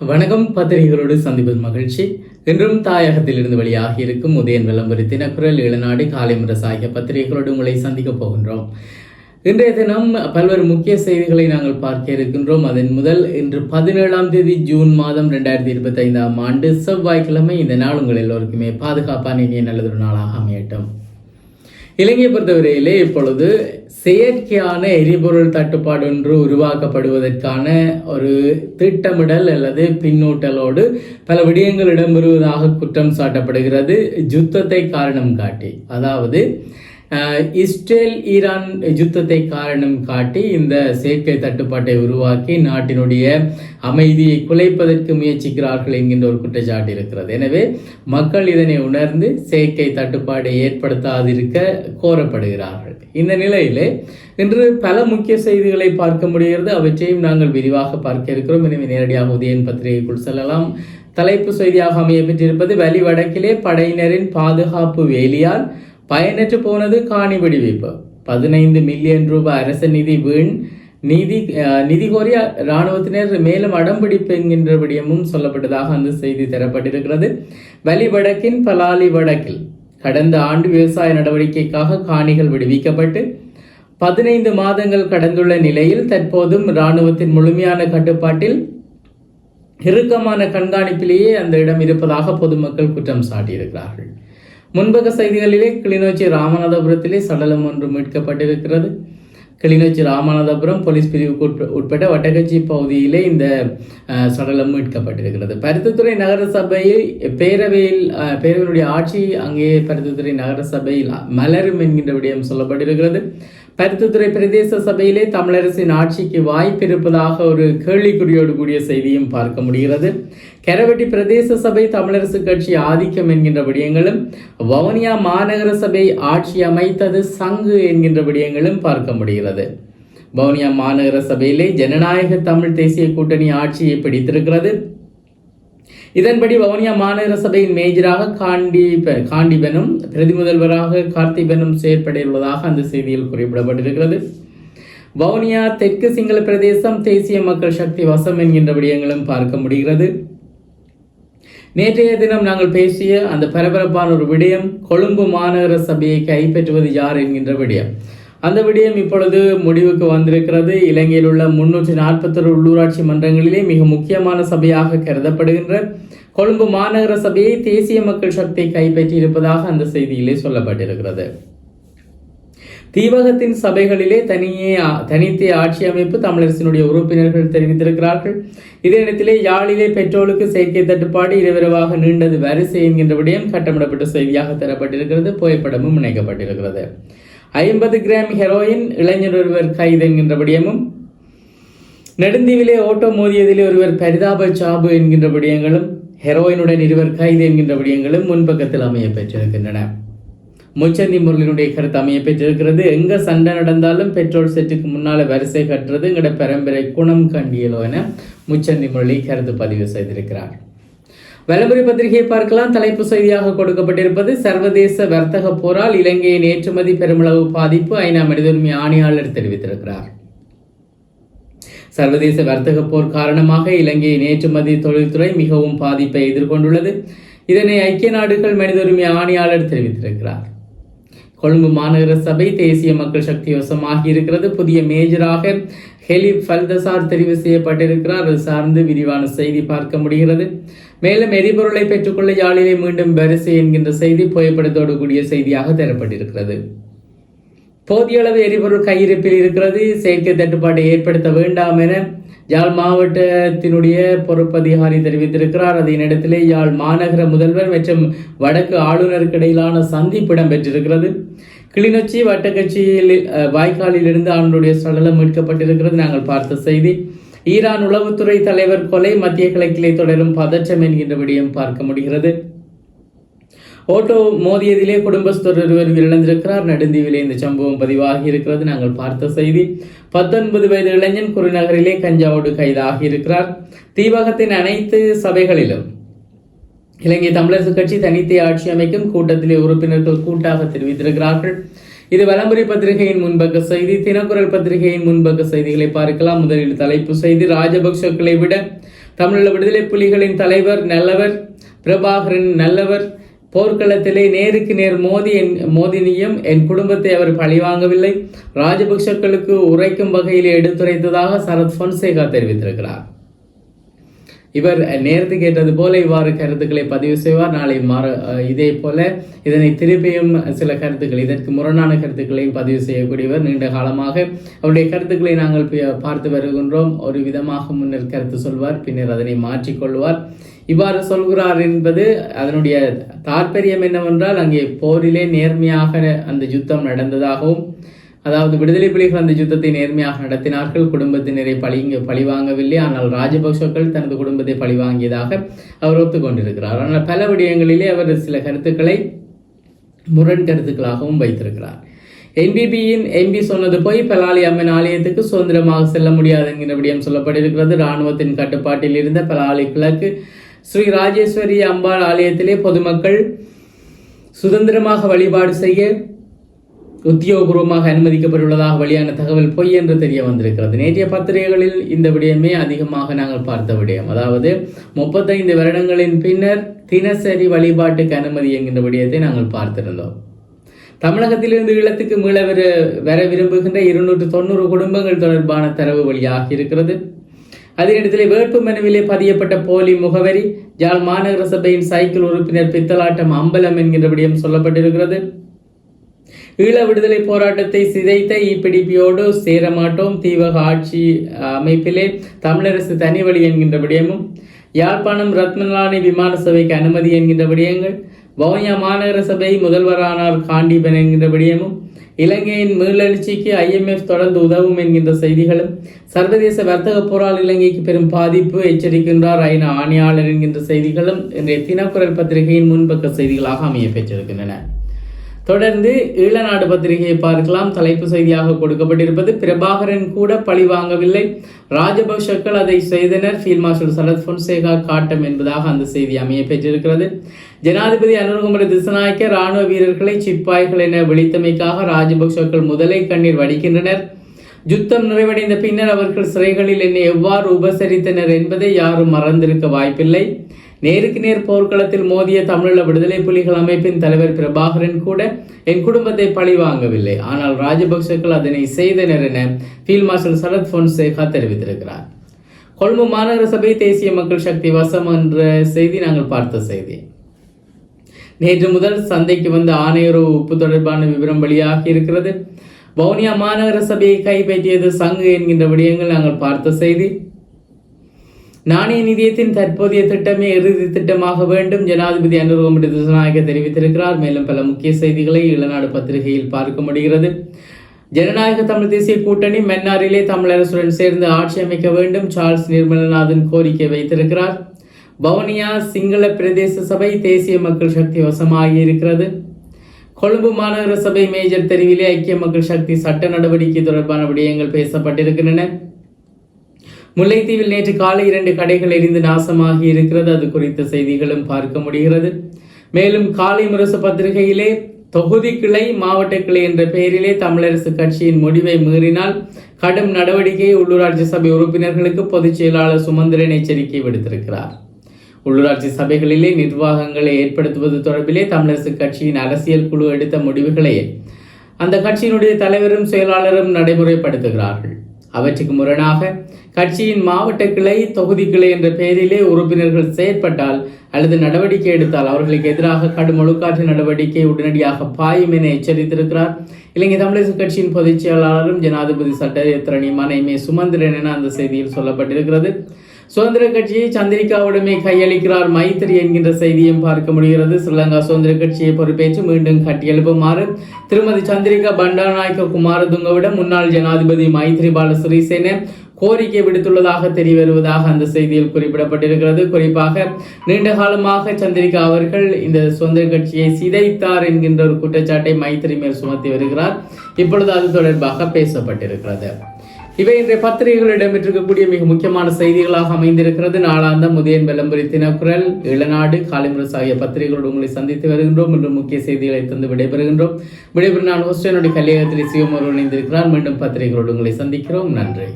வணக்கம். பத்திரிகைகளோடு சந்திப்பது மகிழ்ச்சி. இன்றும் தாயகத்திலிருந்து வெளியாகி இருக்கும் உதயன் விளம்பரத்தின தினக்குரல் இளநாடு காலை ஆகிய பத்திரிகைகளோடு உங்களை சந்திக்கப் போகின்றோம். இன்றைய தினம் பல்வேறு முக்கிய செய்திகளை நாங்கள் பார்க்க இருக்கின்றோம். அதன் முதல் இன்று பதினேழாம் தேதி ஜூன் மாதம் ரெண்டாயிரத்தி இருபத்தி ஐந்தாம் ஆண்டு செவ்வாய்க்கிழமை. இந்த நாள் உங்கள் எல்லோருக்குமே பாதுகாப்பான இனிய நல்லதொரு நாளாக அமையட்டும். இலங்கையை பொறுத்தவரையிலே இப்பொழுது செயற்கையான எரிபொருள் தட்டுப்பாடு ஒன்று உருவாக்கப்படுவதற்கான ஒரு திட்டமிடல் அல்லது பின்னூட்டலோடு பல விடயங்கள் இடம்பெறுவதாக குற்றம் சாட்டப்படுகிறது. யுத்தத்தை காரணம் காட்டி. அதாவது இஸ்ரேல் ஈரான் யுத்தத்தை காரணம் காட்டி இந்த செயற்கை தட்டுப்பாட்டை உருவாக்கி நாட்டினுடைய அமைதியை குலைப்பதற்கு முயற்சிக்கிறார்கள் என்கின்ற ஒரு குற்றச்சாட்டு இருக்கிறது. எனவே மக்கள் இதனை உணர்ந்து செயற்கை தட்டுப்பாட்டை ஏற்படுத்தாதிருக்க கோரப்படுகிறார்கள். இந்த நிலையிலே இன்று பல முக்கிய செய்திகளை பார்க்க முடிகிறது. அவற்றையும் நாங்கள் விரிவாக பார்க்க இருக்கிறோம். எனவே நேரடியாக உதயன் பத்திரிகைக்குள் செல்லலாம். தலைப்பு செய்தியாக அமைய பெற்றிருப்பது வலி வடக்கிலே படையினரின் பாதுகாப்பு வேலியால் பயனற்று போனது காணி வெடிவைப்பு பதினைந்து மில்லியன் ரூபாய் அரச நிதி வீண் நிதி நிதி கோரிய இராணுவத்தினர் மேலும் அடம்பிடிப்பு என்கின்ற விடயமும் சொல்லப்பட்டதாக அந்த செய்தி தரப்பட்டிருக்கிறது. வலி வடக்கின் பலாலி வடக்கில் கடந்த ஆண்டு விவசாய நடவடிக்கைக்காக காணிகள் விடுவிக்கப்பட்டு பதினைந்து மாதங்கள் கடந்துள்ள நிலையில் தற்போதும் இராணுவத்தின் முழுமையான கட்டுப்பாட்டில் இறுக்கமான கண்காணிப்பிலேயே அந்த இடம் இருப்பதாக பொதுமக்கள் குற்றம் சாட்டியிருக்கிறார்கள். முன்பக செய்திகளிலே கிளிநொச்சி ராமநாதபுரத்திலே சடலம் ஒன்று மீட்கப்பட்டிருக்கிறது. கிளிநொச்சி ராமநாதபுரம் போலீஸ் பிரிவுக்கு உட்பட்ட வட்டக்கச்சி பகுதியிலே இந்த சடலம் மீட்கப்பட்டிருக்கிறது. பருத்தித்துறை நகர சபையில் பேரவையில் பேரவையினுடைய ஆட்சி அங்கே பருத்தித்துறை நகர சபையில் மலரும் என்கின்ற விடயம் சொல்லப்பட்டிருக்கிறது. பருத்தித்துறை பிரதேச சபையிலே தமிழரசின் ஆட்சிக்கு வாய்ப்பு இருப்பதாக ஒரு கேள்விக்குறியோடு கூடிய செய்தியும் பார்க்க முடிகிறது. கரவெட்டி பிரதேச சபை தமிழரசு கட்சி ஆதிக்கம் என்கின்ற விடயங்களும் வவுனியா மாநகர சபை ஆட்சி அமைத்தது சங்கு என்கின்ற விடயங்களும் பார்க்க முடிகிறது. வவுனியா மாநகர சபையிலே ஜனநாயக தமிழ் தேசிய கூட்டணி ஆட்சியை பிடித்திருக்கிறது. இதன்படி வவுனியா மாநகர சபையின் மேஜராக காண்டி காண்டிபனும் பிரதி முதல்வராக கார்த்திபனும் செயற்படையுள்ளதாக அந்த செய்தியில் குறிப்பிடப்பட்டிருக்கிறது. வவுனியா தெற்கு சிங்கள பிரதேசம் தேசிய மக்கள் சக்தி வசம் என்கின்ற விடயங்களும் பார்க்க முடிகிறது. நேற்றைய தினம் நாங்கள் பேசிய அந்த பரபரப்பான ஒரு விடயம் கொழும்பு மாநகர சபையை கைப்பற்றுவது யார் என்கின்ற விடயம். அந்த விடயம் இப்பொழுது முடிவுக்கு வந்திருக்கிறது. இலங்கையில் உள்ள முன்னூற்றி நாற்பத்தொரு உள்ளூராட்சி மன்றங்களிலே மிக முக்கியமான சபையாக கருதப்படுகின்ற கொழும்பு மாநகர சபையை தேசிய மக்கள் சக்தி கைப்பற்றி இருப்பதாக அந்த செய்தியிலே சொல்லப்பட்டிருக்கிறது. தீவகத்தின் சபைகளிலே தனியே தனித்தே ஆட்சி அமைப்பு தமிழரசினுடைய உறுப்பினர்கள் தெரிவித்திருக்கிறார்கள். இதே நேரத்திலே யாழிலே பெட்ரோலுக்கு செயற்கை தட்டுப்பாடு இரவிரவாக நீண்டது வரிசை என்கின்ற விடயம் கட்டமிடப்பட்ட செய்தியாக தரப்பட்டிருக்கிறது. புகைப்படமும் இணைக்கப்பட்டிருக்கிறது. ஐம்பது கிராம் ஹெரோயின் இளைஞர் ஒருவர் கைது என்கின்ற விடயமும் நெடுந்தீவிலே ஓட்டோ மோதியதிலே ஒருவர் பரிதாப சாபு என்கின்ற விடயங்களும் ஹெரோயினுடன் இருவர் கைது என்கின்ற விடயங்களும் முன்பக்கத்தில் அமைய பெற்றிருக்கின்றன முச்சந்தி முரளினுடைய கருத்து அமைய பெற்றிருக்கிறது எங்க சண்டை நடந்தாலும் பெட்ரோல் செட்டுக்கு முன்னால வரிசை கட்டுறது எங்களோட பரம்பரை குணம் கண்டியலோ என முச்சந்தி முரளி கருத்து பதிவு செய்திருக்கிறார். வலம்புரி பத்திரிகையை பார்க்கலாம். தலைப்பு செய்தியாக கொடுக்கப்பட்டிருப்பது சர்வதேச வர்த்தக போரால் இலங்கையின் ஏற்றுமதி பெருமளவு பாதிப்பு ஐநா மனித உரிமை ஆணையாளர் தெரிவித்திருக்கிறார். சர்வதேச வர்த்தக போர் காரணமாக இலங்கையின் ஏற்றுமதி தொழில்துறை மிகவும் பாதிப்பை எதிர்கொண்டுள்ளது. இதனை ஐக்கிய நாடுகள் மனித உரிமை ஆணையாளர் தெரிவித்திருக்கிறார். கொழும்பு மாநகர சபை தேசிய மக்கள் சக்தி வசமாகி இருக்கிறது. புதிய மேஜராக ஹெலி ஃபல்தசார் தெரிவு செய்யப்பட்டிருக்கிறார். அது சார்ந்து விரிவான செய்தி பார்க்க முடிகிறது. மேலும் எரிபொருளை பெற்றுக்கொள்ள யாழிலே மீண்டும் வரிசை என்கின்ற செய்தி புகைப்படத்தோடு கூடிய செய்தியாக தரப்பட்டிருக்கிறது. போதிய அளவு எரிபொருள் கையிருப்பில் இருக்கிறது. செயற்கை தட்டுப்பாட்டை ஏற்படுத்த வேண்டாம் என யாழ் மாவட்டத்தினுடைய பொறுப்பதிகாரி தெரிவித்திருக்கிறார். அதே நேரத்திலே யாழ் மாநகர முதல்வர் மற்றும் வடக்கு ஆளுநருக்கு இடையிலான சந்திப்பு இடம்பெற்றிருக்கிறது. கிளிநொச்சி வட்டக்கட்சியில் வாய்க்காலில் இருந்து அவனுடைய சடலம் மீட்கப்பட்டிருக்கிறது. நாங்கள் பார்த்த செய்தி. ஈரான் உளவுத்துறை தலைவர் கொலை மத்திய கிழக்கிலே தொடரும் பதற்றம் என்கின்ற விடயம் பார்க்க முடிகிறது. ஓட்டோ மோதியதிலே குடும்பஸ்தர் ஒருவர் உயிரிழந்திருக்கிறார். நடுந்தீவிலே இந்த சம்பவம் பதிவாகி இருக்கிறது நாங்கள் பார்த்த செய்தி பத்தொன்பது வயது இளைஞன் குருநகரிலே கஞ்சாவோடு கைதாகி இருக்கிறார் தீவகத்தின் அனைத்து சபைகளிலும் இலங்கை தமிழரசு கட்சி தனித்தே ஆட்சி அமைக்கும் கூட்டத்திலே உறுப்பினர்கள் கூட்டாக தெரிவித்திருக்கிறார்கள். இது வலம்புரி பத்திரிகையின் முன்பக்க செய்தி தினக்குரல் பத்திரிகையின் முன்பக்க செய்திகளை பார்க்கலாம். முதலில் தலைப்பு செய்தி ராஜபக்சக்களை விட தமிழீழ விடுதலை புலிகளின் தலைவர் நல்லவர் பிரபாகரன் நல்லவர் போர்க்களத்திலே நேருக்கு நேர் மோதி என் மோதினியும் என் குடும்பத்தை அவர் பழிவாங்கவில்லை ராஜபக்சக்களுக்கு உரைக்கும் வகையில் எடுத்துரைத்ததாக சரத் பொன்சேகா தெரிவித்திருக்கிறார். இவர் நேரத்துக்கு கேட்டது போல இவ்வாறு கருத்துக்களை பதிவு செய்வார். நாளை மாற இதே போல இதனை திருப்பியும் சில கருத்துக்கள் இதற்கு முரணான கருத்துக்களையும் பதிவு செய்யக்கூடியவர் நீண்ட காலமாக. அவருடைய கருத்துக்களை நாங்கள் பார்த்து வருகின்றோம். ஒரு விதமாக முன்னர் கருத்து சொல்வார் பின்னர் அதனை மாற்றிக்கொள்வார் இவ்வாறு சொல்கிறார் என்பது அதனுடைய தாற்பயம் என்னவென்றால் அங்கே போரிலே நேர்மையாக அந்த யுத்தம் நடந்ததாகவும் அதாவது விடுதலை புலிகள் அந்த யுத்தத்தை நேர்மையாக நடத்தினார்கள். குடும்பத்தினரை பழிங்க பழிவாங்கவில்லை ஆனால் ராஜபக்சக்கள் தனது குடும்பத்தை பழிவாங்கியதாக அவர் ஒத்துக்கொண்டிருக்கிறார். ஆனால் பல விடயங்களிலே அவர் சில கருத்துக்களை முரண் கருத்துக்களாகவும் வைத்திருக்கிறார். என்பிபியின் எம்பி சொன்னது போய் பலாலி அம்மன் ஆலயத்துக்கு சுதந்திரமாக செல்ல முடியாது என்கிற விடயம் சொல்லப்பட்டிருக்கிறது. இராணுவத்தின் கட்டுப்பாட்டில் இருந்த பலாலி கிழக்கு ஸ்ரீ ராஜேஸ்வரி அம்பாள் ஆலயத்திலே பொதுமக்கள் சுதந்திரமாக வழிபாடு செய்ய உத்தியோகபூர்வமாக அனுமதிக்கப்பட்டுள்ளதாக வெளியான தகவல் பொய் என்று தெரிய வந்திருக்கிறது. நேற்றைய பத்திரிகைகளில் இந்த விடயமே அதிகமாக நாங்கள் பார்த்த விடயம். அதாவது முப்பத்தைந்து வருடங்களின் பின்னர் தினசரி வழிபாட்டுக்கு அனுமதி என்கின்ற விடயத்தை நாங்கள் பார்த்திருந்தோம். தமிழகத்திலிருந்து ஈழத்துக்கு மீள வர வர விரும்புகின்ற இருநூற்று தொண்ணூறு குடும்பங்கள் தொடர்பான தரவு வழியாக இருக்கிறது. அதனிடத்தில் வேட்பு மனுவிலே பதியப்பட்ட போலி முகவரி ஜால் மாநகர சபையின் சைக்கிள் உறுப்பினர் பித்தலாட்டம் அம்பலம் என்கின்ற விடயம் சொல்லப்பட்டிருக்கிறது. ஈழ விடுதலை போராட்டத்தை சிதைத்த இப்பிடிப்பியோடு சேரமாட்டோம். தீவக ஆட்சி அமைப்பிலே தமிழரசு தனி வழி என்கின்ற விடயமும் யாழ்ப்பாணம் ரத்மலானி விமான சபைக்கு அனுமதி என்கின்ற விடயங்கள் வவுனியா மாநகர சபை முதல்வரானார் காண்டீபன் என்கின்ற விடயமும் இலங்கையின் மீளெழுச்சிக்கு ஐஎம்எஃப் தொடர்ந்து உதவும் என்கின்ற செய்திகளும் சர்வதேச வர்த்தக போரால் இலங்கைக்கு பெரும் பாதிப்பு எச்சரிக்கின்றார் ஐநா ஆணையாளர் என்கின்ற செய்திகளும் இன்றைய தினக்குரல் பத்திரிகையின் முன்பக்க செய்திகளாக அமைய பெற்றிருக்கின்றன. தொடர்ந்து ஈழநாடு பத்திரிகையை பார்க்கலாம். தலைப்பு செய்தியாக கொடுக்கப்பட்டிருப்பது பிரபாகரன் கூட பழி வாங்கவில்லை. ராஜபக்ஷக்கள் அதை செய்தனர். ஃபீல்ட் மார்ஷல் சரத் பொன்சேகா காட்டம் என்பதாக அந்த செய்தி அமைய பெற்றிருக்கிறது. ஜனாதிபதி அனுர்குமர திசநாயக்க ராணுவ வீரர்களை சிப்பாய்கள் என விழித்தமைக்காக ராஜபக்ஷக்கள் முதலை கண்ணீர் வடிக்கின்றனர். யுத்தம் நிறைவடைந்த பின்னர் அவர்கள் சிறைகளில் என்னை எவ்வாறு உபசரித்தனர் என்பதை யாரும் மறந்திருக்க வாய்ப்பில்லை. நேருக்கு நேர் போர்க்களத்தில் மோதிய தமிழீழ விடுதலை புலிகள் அமைப்பின் தலைவர் பிரபாகரன் கூட என் குடும்பத்தை பழி வாங்கவில்லை. ஆனால் ராஜபக்சர்கள் அதனை செய்தனர் என ஃபீல்ட் மார்ஷல் சரத் பொன்சேகா தெரிவித்திருக்கிறார். கொழும்பு மாநகர சபை தேசிய மக்கள் சக்தி வசம் என்ற செய்தி நாங்கள் பார்த்த செய்தி. நேற்று முதல் சந்தைக்கு வந்த ஆணையரவு உப்பு தொடர்பான விவரம் வெளியாகி இருக்கிறது. வவுனியா மாநகர சபையை கைப்பற்றியது சங்கு என்கின்ற விடயங்கள் நாங்கள் பார்த்த செய்தி. நாணய நிதியத்தின் தற்போதைய திட்டமே இறுதி திட்டமாக வேண்டும். ஜனாதிபதி அனுர்வமுடி திசநாயக தெரிவித்திருக்கிறார். மேலும் பல முக்கிய செய்திகளை இளநாடு பத்திரிகையில் பார்க்க முடிகிறது. ஜனநாயக தமிழ் தேசிய கூட்டணி மன்னாரிலே தமிழரசுடன் சேர்ந்து ஆட்சி அமைக்க வேண்டும். சார்ல்ஸ் நிர்மலநாதன் கோரிக்கை வைத்திருக்கிறார். வவுனியா சிங்கள பிரதேச சபை தேசிய மக்கள் சக்தி வசமாகி இருக்கிறது. கொழும்பு மாநகர சபை மேஜர் தெரிவிலே ஐக்கிய மக்கள் சக்தி சட்ட நடவடிக்கை தொடர்பான விடயங்கள் பேசப்பட்டிருக்கின்றன. முல்லைத்தீவில் நேற்று காலை இரண்டு கடைகள் எரிந்து நாசமாகி இருக்கிறது. அது குறித்த செய்திகளும் பார்க்க முடிகிறது. மேலும் காலை முரசு பத்திரிகையிலே தொகுதி கிளை மாவட்ட கிளை என்ற பெயரிலே தமிழரசு கட்சியின் முடிவை மீறினால் கடும் நடவடிக்கை உள்ளூராட்சி சபை உறுப்பினர்களுக்கு பொதுச் செயலாளர் சுமந்திரன் எச்சரிக்கை விடுத்திருக்கிறார். உள்ளூராட்சி சபைகளிலே நிர்வாகங்களை ஏற்படுத்துவது தொடர்பிலே தமிழரசு கட்சியின் அரசியல் குழு எடுத்த முடிவுகளை அந்த கட்சியினுடைய தலைவரும் செயலாளரும் நடைமுறைப்படுத்துகிறார்கள். அவற்றுக்கு முரணாக கட்சியின் மாவட்ட கிளை தொகுதி கிளை என்ற பெயரிலே உறுப்பினர்கள் செயற்பட்டால் அல்லது நடவடிக்கை எடுத்தால் அவர்களுக்கு எதிராக கடும் ஒழுக்காற்று நடவடிக்கை உடனடியாக பாயும் என எச்சரித்திருக்கிறார். இலங்கை தமிழக கட்சியின் பொதுச் செயலாளரும் ஜனாதிபதி சட்டத்திரணி மனைமே சுமந்திரன் என அந்த செய்தியில் சொல்லப்பட்டிருக்கிறது. சுதந்திர கட்சியை சந்திரிகாவிடமே கையளிக்கிறார் மைத்திரி என்கின்ற செய்தியும் பார்க்க முடிகிறது. ஸ்ரீலங்கா சுதந்திர கட்சியை பொறுப்பேற்று மீண்டும் கட்டியெழுப்புமாறு திருமதி சந்திரிகா பண்டாநாயக்க குமாரதுங்கவிடம் முன்னாள் ஜனாதிபதி மைத்ரிபால சிறிசேன கோரிக்கை விடுத்துள்ளதாக தெரிய வருவதாக அந்த செய்தியில் குறிப்பிடப்பட்டிருக்கிறது. குறிப்பாக நீண்ட காலமாக சந்திரிகா அவர்கள் இந்த சுதந்திர கட்சியை சிதைத்தார் என்கின்ற ஒரு குற்றச்சாட்டை மைத்திரி மேல் சுமத்தி வருகிறார். இப்பொழுது அது தொடர்பாக பேசப்பட்டிருக்கிறது. இவை இன்றைய பத்திரிகைகள் இடம்பெற்றிருக்கக்கூடிய மிக முக்கியமான செய்திகளாக அமைந்திருக்கிறது. நாளாந்த முதியன் விளம்பரி தினக்குரல் இளநாடு காலிமுரசு ஆகிய பத்திரிகைகளோடு உங்களை சந்தித்து வருகின்றோம். இன்று முக்கிய செய்திகளை தந்து விடைபெறுகின்றோம். விடைபெறும் நான் ஹோஸ்டனுடைய கல்யாணத்தில் சிவம் ஒருவர் இணைந்திருக்கிறார். மீண்டும் பத்திரிகைகளோடு உங்களை சந்திக்கிறோம். நன்றி.